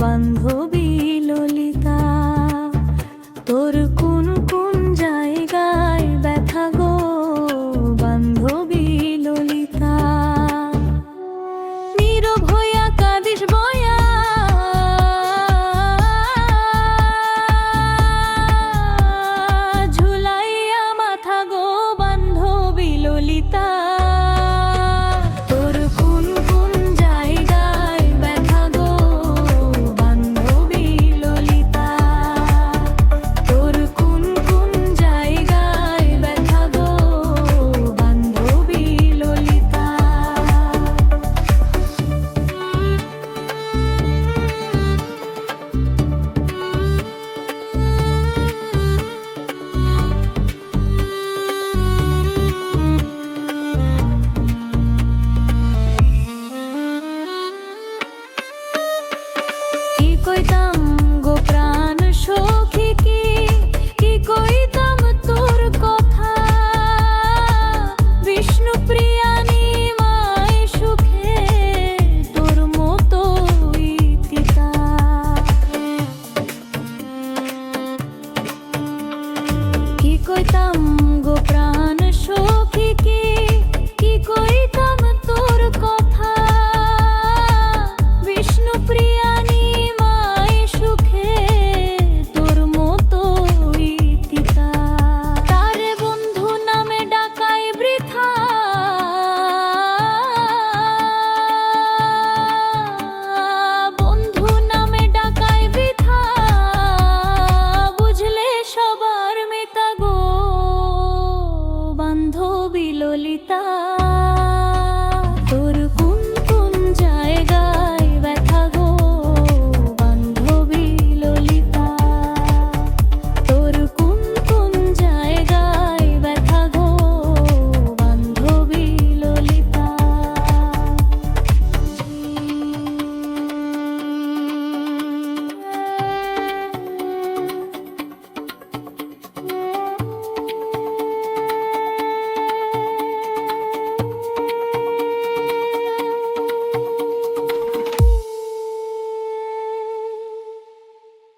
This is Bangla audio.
বান্ধবী ললিতা তোর কোন কোন জায়গায় ব্যথা গো বান্ধবী ললিতা? নীরব হইয়া কি কইতাম গো প্রাণ? ললিতা